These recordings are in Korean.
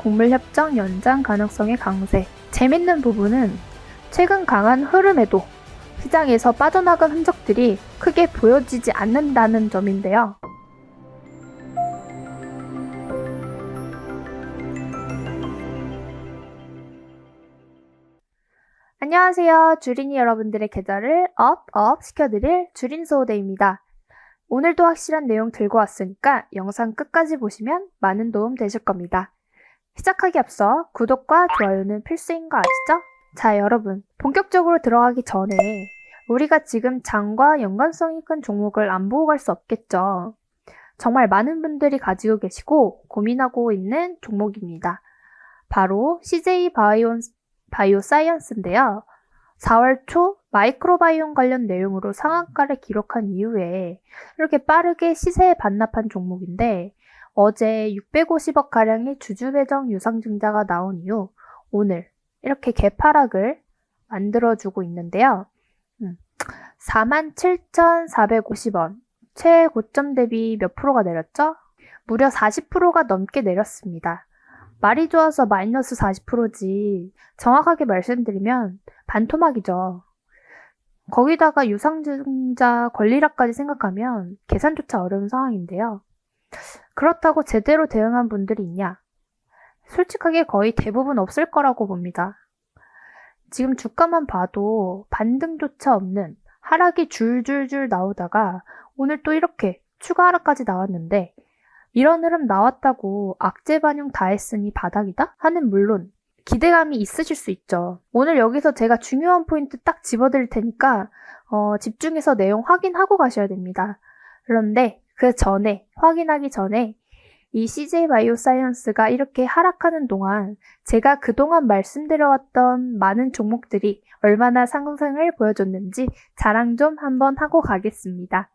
곡물협정 연장 가능성의 강세. 재밌는 부분은 최근 강한 흐름에도 시장에서 빠져나간 흔적들이 크게 보여지지 않는다는 점인데요. 안녕하세요. 주린이 여러분들의 계좌를 업, 업 시켜드릴 주린소호대입니다. 오늘도 확실한 내용 들고 왔으니까 영상 끝까지 보시면 많은 도움 되실 겁니다. 시작하기 앞서 구독과 좋아요는 필수인 거 아시죠? 자, 여러분. 본격적으로 들어가기 전에 우리가 지금 장과 연관성이 큰 종목을 안 보고 갈 수 없겠죠. 정말 많은 분들이 가지고 계시고 고민하고 있는 종목입니다. 바로 CJ 바이온, 바이오 사이언스인데요. 4월 초 마이크로바이옴 관련 내용으로 상한가를 기록한 이후에 이렇게 빠르게 시세에 반납한 종목인데 어제 650억 가량의 주주 배정 유상증자가 나온 이후 오늘 이렇게 개파락을 만들어주고 있는데요. 음, 47,450원 최고점 대비 몇 프로가 내렸죠? 무려 40%가 넘게 내렸습니다. 말이 좋아서 마이너스 40%지 정확하게 말씀드리면 반토막이죠. 거기다가 유상증자 권리락까지 생각하면 계산조차 어려운 상황인데요. 그렇다고 제대로 대응한 분들이 있냐? 솔직하게 거의 대부분 없을 거라고 봅니다. 지금 주가만 봐도 반등조차 없는 하락이 줄줄줄 나오다가 오늘 또 이렇게 추가 하락까지 나왔는데 이런 흐름 나왔다고 악재 반영 다 했으니 바닥이다? 하는 물론 기대감이 있으실 수 있죠. 오늘 여기서 제가 중요한 포인트 딱 집어드릴 테니까 어, 집중해서 내용 확인하고 가셔야 됩니다. 그런데 그 전에 확인하기 전에 이 CJ 바이오사이언스가 이렇게 하락하는 동안 제가 그동안 말씀드려왔던 많은 종목들이 얼마나 상승을 보여줬는지 자랑 좀 한번 하고 가겠습니다.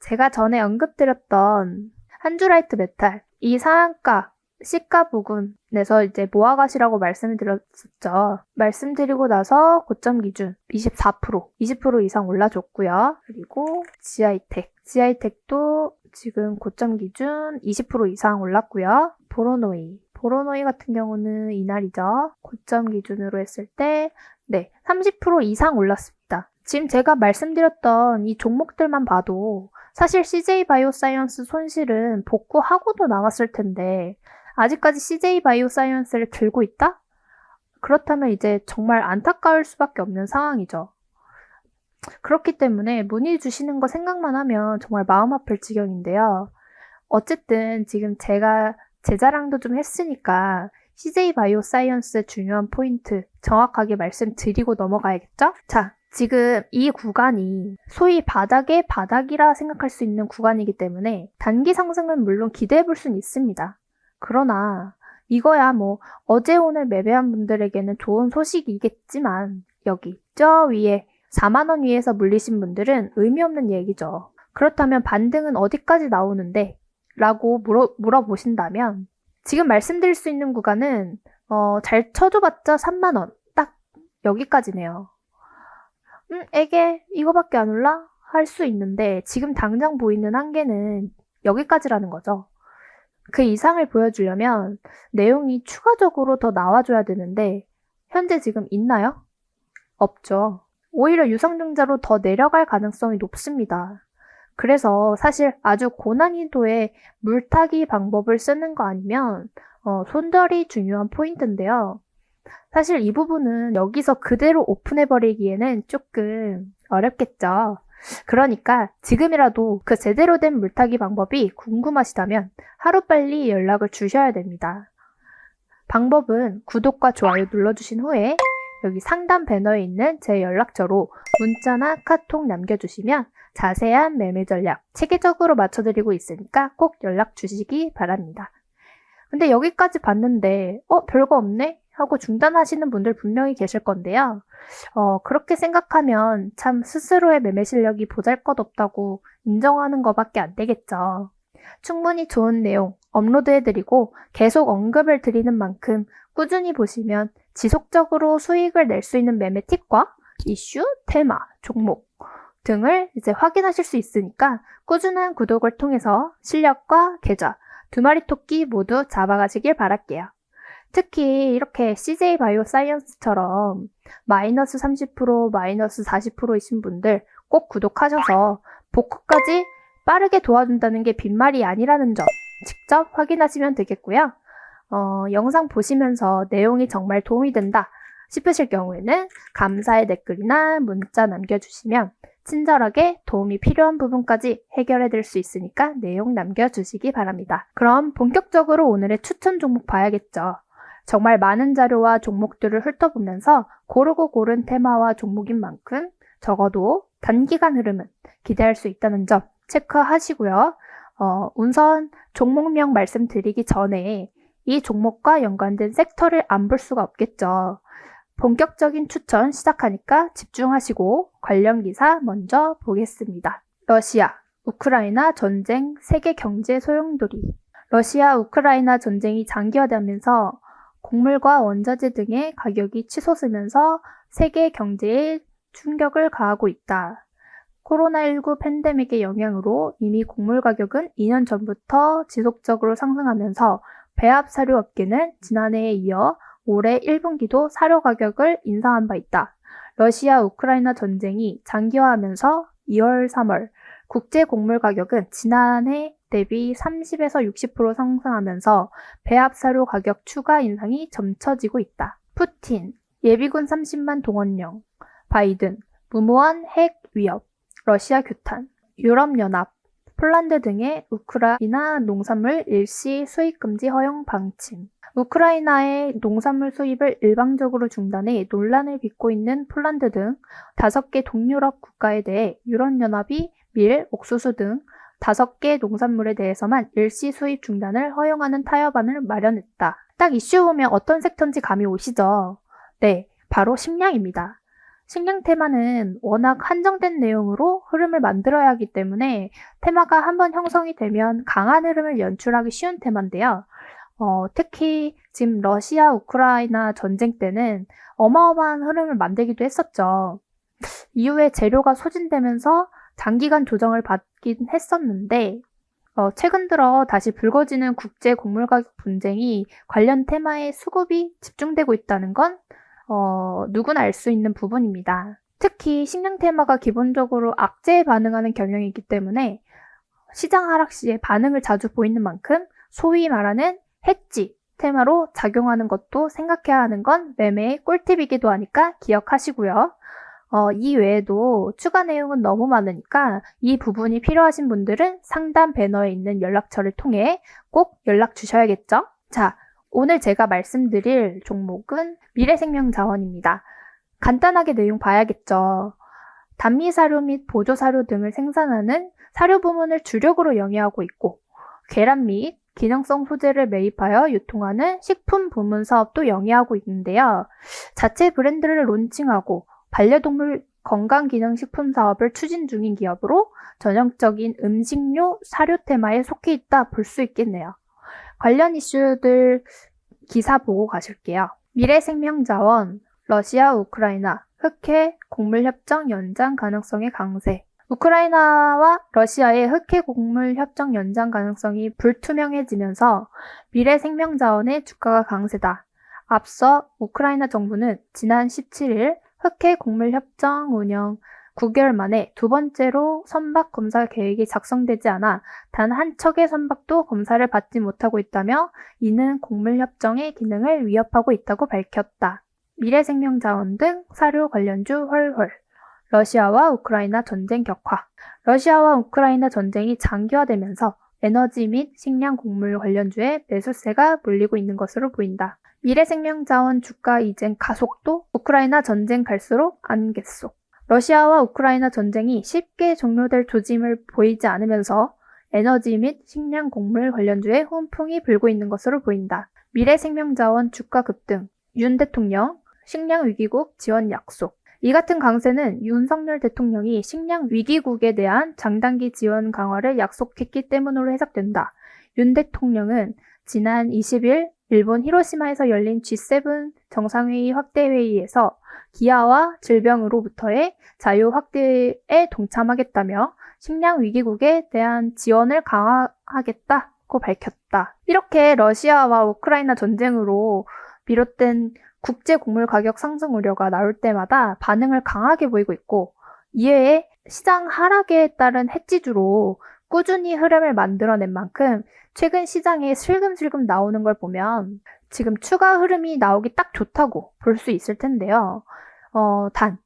제가 전에 언급드렸던 한주라이트 메탈 이 상한가 시가 부근에서 이제 모아가시라고 말씀을 드렸었죠. 말씀드리고 나서 고점 기준 24%, 20% 이상 올라줬고요. 그리고 지아이텍, 지아이텍도 지금 고점 기준 20% 이상 올랐고요. 보로노이, 보로노이 같은 경우는 이날이죠. 고점 기준으로 했을 때, 네, 30% 이상 올랐습니다. 지금 제가 말씀드렸던 이 종목들만 봐도 사실 CJ 바이오사이언스 손실은 복구하고도 나왔을 텐데, 아직까지 CJ 바이오사이언스를 들고 있다? 그렇다면 이제 정말 안타까울 수밖에 없는 상황이죠. 그렇기 때문에 문의 주시는 거 생각만 하면 정말 마음 아플 지경인데요. 어쨌든 지금 제가 제 자랑도 좀 했으니까 CJ 바이오 사이언스의 중요한 포인트 정확하게 말씀드리고 넘어가야겠죠? 자, 지금 이 구간이 소위 바닥의 바닥이라 생각할 수 있는 구간이기 때문에 단기 상승은 물론 기대해 볼 수는 있습니다. 그러나 이거야 뭐 어제 오늘 매매한 분들에게는 좋은 소식이겠지만 여기 저 위에 4만원 위에서 물리신 분들은 의미 없는 얘기죠. 그렇다면 반등은 어디까지 나오는데? 라고 물어, 물어보신다면 지금 말씀드릴 수 있는 구간은 어, 잘 쳐줘봤자 3만원 딱 여기까지네요. 음, 에게 이거밖에 안 올라? 할 수 있는데 지금 당장 보이는 한계는 여기까지라는 거죠. 그 이상을 보여주려면 내용이 추가적으로 더 나와줘야 되는데 현재 지금 있나요? 없죠. 오히려 유상증자로 더 내려갈 가능성이 높습니다. 그래서 사실 아주 고난이도의 물타기 방법을 쓰는 거 아니면 어, 손절이 중요한 포인트인데요. 사실 이 부분은 여기서 그대로 오픈해버리기에는 조금 어렵겠죠. 그러니까 지금이라도 그 제대로 된 물타기 방법이 궁금하시다면 하루빨리 연락을 주셔야 됩니다. 방법은 구독과 좋아요 눌러주신 후에 여기 상단 배너에 있는 제 연락처로 문자나 카톡 남겨주시면 자세한 매매 전략 체계적으로 맞춰드리고 있으니까 꼭 연락 주시기 바랍니다. 근데 여기까지 봤는데 어 별거 없네 하고 중단하시는 분들 분명히 계실 건데요. 어, 그렇게 생각하면 참 스스로의 매매 실력이 보잘 것 없다고 인정하는 것밖에 안 되겠죠. 충분히 좋은 내용 업로드해드리고 계속 언급을 드리는 만큼 꾸준히 보시면 지속적으로 수익을 낼 수 있는 매매 팁과 이슈, 테마, 종목 등을 이제 확인하실 수 있으니까 꾸준한 구독을 통해서 실력과 계좌, 두 마리 토끼 모두 잡아가시길 바랄게요. 특히 이렇게 CJ 바이오 사이언스처럼 마이너스 30% 마이너스 40%이신 분들 꼭 구독하셔서 복구까지 빠르게 도와준다는 게 빈말이 아니라는 점 직접 확인하시면 되겠고요. 어, 영상 보시면서 내용이 정말 도움이 된다 싶으실 경우에는 감사의 댓글이나 문자 남겨주시면 친절하게 도움이 필요한 부분까지 해결해 드릴 수 있으니까 내용 남겨주시기 바랍니다. 그럼 본격적으로 오늘의 추천 종목 봐야겠죠. 정말 많은 자료와 종목들을 훑어보면서 고르고 고른 테마와 종목인 만큼 적어도 단기간 흐름은 기대할 수 있다는 점 체크하시고요. 어, 우선 종목명 말씀드리기 전에 이 종목과 연관된 섹터를 안 볼 수가 없겠죠. 본격적인 추천 시작하니까 집중하시고 관련 기사 먼저 보겠습니다. 러시아, 우크라이나 전쟁 세계 경제 소용돌이. 러시아 우크라이나 전쟁이 장기화되면서 곡물과 원자재 등의 가격이 치솟으면서 세계 경제에 충격을 가하고 있다. 코로나19 팬데믹의 영향으로 이미 곡물 가격은 2년 전부터 지속적으로 상승하면서 배합 사료 업계는 지난해에 이어 올해 1분기도 사료 가격을 인상한 바 있다. 러시아 우크라이나 전쟁이 장기화하면서 2월, 3월 국제 곡물 가격은 지난해 대비 30에서 60% 상승하면서 배합 사료 가격 추가 인상이 점쳐지고 있다. 푸틴, 예비군 30만 동원령, 바이든, 무모한 핵 위협, 러시아 규탄, 유럽연합, 폴란드 등의 우크라이나 농산물 일시 수입 금지 허용 방침, 우크라이나의 농산물 수입을 일방적으로 중단해 논란을 빚고 있는 폴란드 등 다섯 개 동유럽 국가에 대해 유럽연합이 밀, 옥수수 등 다섯 개 농산물에 대해서만 일시 수입 중단을 허용하는 타협안을 마련했다. 딱 이슈 보면 어떤 섹터인지 감이 오시죠? 네, 바로 식량입니다. 식량 테마는 워낙 한정된 내용으로 흐름을 만들어야 하기 때문에 테마가 한번 형성이 되면 강한 흐름을 연출하기 쉬운 테마인데요. 어, 특히 지금 러시아 우크라이나 전쟁 때는 어마어마한 흐름을 만들기도 했었죠. 이후에 재료가 소진되면서 장기간 조정을 받긴 했었는데 어, 최근 들어 다시 불거지는 국제 곡물 가격 분쟁이 관련 테마에 수급이 집중되고 있다는 건 어, 누구나 알 수 있는 부분입니다. 특히 식량 테마가 기본적으로 악재에 반응하는 경향이기 때문에 시장 하락 시에 반응을 자주 보이는 만큼 소위 말하는 해지 테마로 작용하는 것도 생각해야 하는 건 매매의 꿀팁이기도 하니까 기억하시고요. 어, 이 외에도 추가 내용은 너무 많으니까 이 부분이 필요하신 분들은 상담 배너에 있는 연락처를 통해 꼭 연락 주셔야겠죠? 자, 오늘 제가 말씀드릴 종목은 미래생명자원입니다. 간단하게 내용 봐야겠죠. 단미사료 및 보조사료 등을 생산하는 사료 부문을 주력으로 영위하고 있고, 계란 및 기능성 소재를 매입하여 유통하는 식품 부문 사업도 영위하고 있는데요. 자체 브랜드를 론칭하고 반려동물 건강기능식품 사업을 추진 중인 기업으로 전형적인 음식료 사료 테마에 속해 있다 볼 수 있겠네요. 관련 이슈들 기사 보고 가실게요. 미래생명자원, 러시아, 우크라이나, 흑해, 곡물협정 연장 가능성의 강세, 우크라이나와 러시아의 흑해 곡물 협정 연장 가능성이 불투명해지면서 미래 생명 자원의 주가가 강세다. 앞서 우크라이나 정부는 지난 17일 흑해 곡물 협정 운영 9개월 만에 두 번째로 선박 검사 계획이 작성되지 않아 단 한 척의 선박도 검사를 받지 못하고 있다며 이는 곡물 협정의 기능을 위협하고 있다고 밝혔다. 미래생명자원 등 사료 관련주 헐헐. 러시아와 우크라이나 전쟁 격화. 러시아와 우크라이나 전쟁이 장기화되면서 에너지 및 식량 곡물 관련주에 매수세가 몰리고 있는 것으로 보인다. 미래생명자원 주가 이전 가속도 우크라이나 전쟁 갈수록 안갯속. 러시아와 우크라이나 전쟁이 쉽게 종료될 조짐을 보이지 않으면서 에너지 및 식량 곡물 관련주에 훈풍이 불고 있는 것으로 보인다. 미래 생명자원 주가 급등. 윤 대통령 식량 위기국 지원 약속. 이 같은 강세는 윤석열 대통령이 식량 위기국에 대한 장단기 지원 강화를 약속했기 때문으로 해석된다. 윤 대통령은 지난 20일 일본 히로시마에서 열린 G7 정상회의 확대회의에서 기아와 질병으로부터의 자유 확대에 동참하겠다며 식량 위기국에 대한 지원을 강화하겠다 있다고 밝혔다. 이렇게 러시아와 우크라이나 전쟁으로 비롯된 국제 곡물 가격 상승 우려가 나올 때마다 반응을 강하게 보이고 있고 이외에 시장 하락에 따른 해지주로 꾸준히 흐름을 만들어낸 만큼 최근 시장에 슬금슬금 나오는 걸 보면 지금 추가 흐름이 나오기 딱 좋다고 볼 수 있을 텐데요. 어, 단,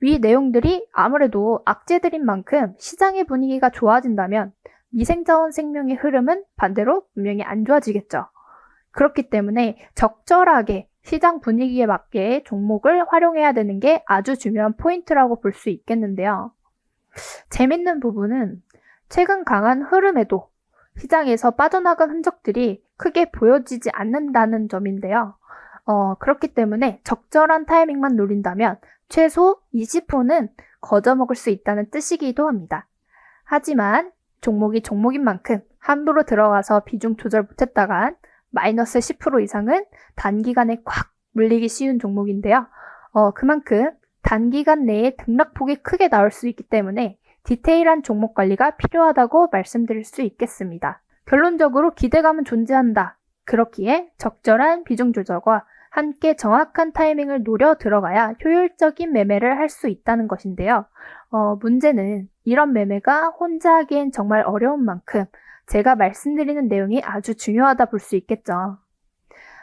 위 내용들이 아무래도 악재들인 만큼 시장의 분위기가 좋아진다면 미생자원 생명의 흐름은 반대로 분명히 안 좋아지겠죠. 그렇기 때문에 적절하게 시장 분위기에 맞게 종목을 활용해야 되는 게 아주 중요한 포인트라고 볼 수 있겠는데요. 재밌는 부분은 최근 강한 흐름에도 시장에서 빠져나간 흔적들이 크게 보여지지 않는다는 점인데요. 어, 그렇기 때문에 적절한 타이밍만 노린다면 최소 20%는 거저먹을 수 있다는 뜻이기도 합니다. 하지만 종목이 종목인 만큼 함부로 들어가서 비중 조절 못했다간 마이너스 10% 이상은 단기간에 꽉 물리기 쉬운 종목인데요. 어, 그만큼 단기간 내에 등락폭이 크게 나올 수 있기 때문에 디테일한 종목 관리가 필요하다고 말씀드릴 수 있겠습니다. 결론적으로 기대감은 존재한다. 그렇기에 적절한 비중 조절과 함께 정확한 타이밍을 노려 들어가야 효율적인 매매를 할 수 있다는 것인데요. 어, 문제는 이런 매매가 혼자 하기엔 정말 어려운 만큼 제가 말씀드리는 내용이 아주 중요하다 볼 수 있겠죠.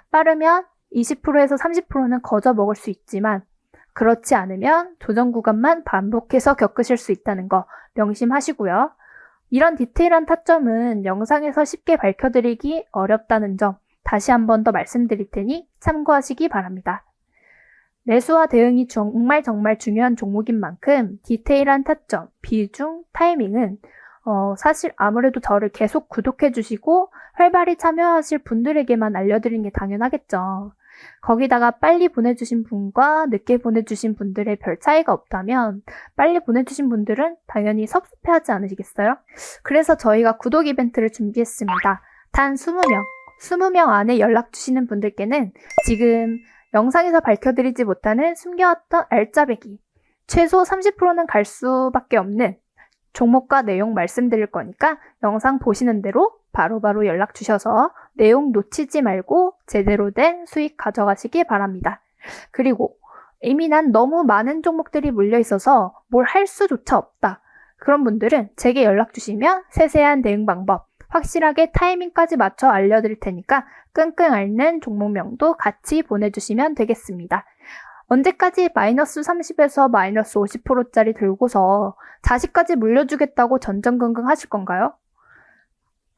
빠르면 20%에서 30%는 거저 먹을 수 있지만 그렇지 않으면 조정 구간만 반복해서 겪으실 수 있다는 거 명심하시고요. 이런 디테일한 타점은 영상에서 쉽게 밝혀드리기 어렵다는 점 다시 한 번 더 말씀드릴 테니 참고하시기 바랍니다. 매수와 대응이 정말 정말 중요한 종목인 만큼 디테일한 타점, 비중, 타이밍은 어, 사실 아무래도 저를 계속 구독해 주시고 활발히 참여하실 분들에게만 알려드리는 게 당연하겠죠. 거기다가 빨리 보내주신 분과 늦게 보내주신 분들의 별 차이가 없다면 빨리 보내주신 분들은 당연히 섭섭해하지 않으시겠어요? 그래서 저희가 구독 이벤트를 준비했습니다. 단 20명, 20명 안에 연락 주시는 분들께는 지금 영상에서 밝혀드리지 못하는 숨겨왔던 알짜배기, 최소 30%는 갈 수밖에 없는 종목과 내용 말씀드릴 거니까 영상 보시는 대로 바로바로 연락 주셔서 내용 놓치지 말고 제대로 된 수익 가져가시기 바랍니다. 그리고 이미 난 너무 많은 종목들이 물려 있어서 뭘 할 수조차 없다. 그런 분들은 제게 연락 주시면 세세한 대응 방법, 확실하게 타이밍까지 맞춰 알려드릴 테니까 끙끙 앓는 종목명도 같이 보내주시면 되겠습니다. 언제까지 마이너스 30에서 마이너스 50%짜리 들고서 자식까지 물려주겠다고 전전긍긍 하실 건가요?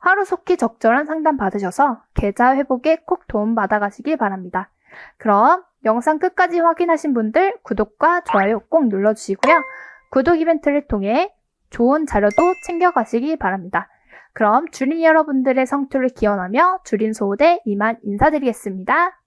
하루속히 적절한 상담 받으셔서 계좌 회복에 꼭 도움 받아가시기 바랍니다. 그럼 영상 끝까지 확인하신 분들 구독과 좋아요 꼭 눌러주시고요. 구독 이벤트를 통해 좋은 자료도 챙겨가시기 바랍니다. 그럼 주린 여러분들의 성투를 기원하며 주린 소호대 이만 인사드리겠습니다.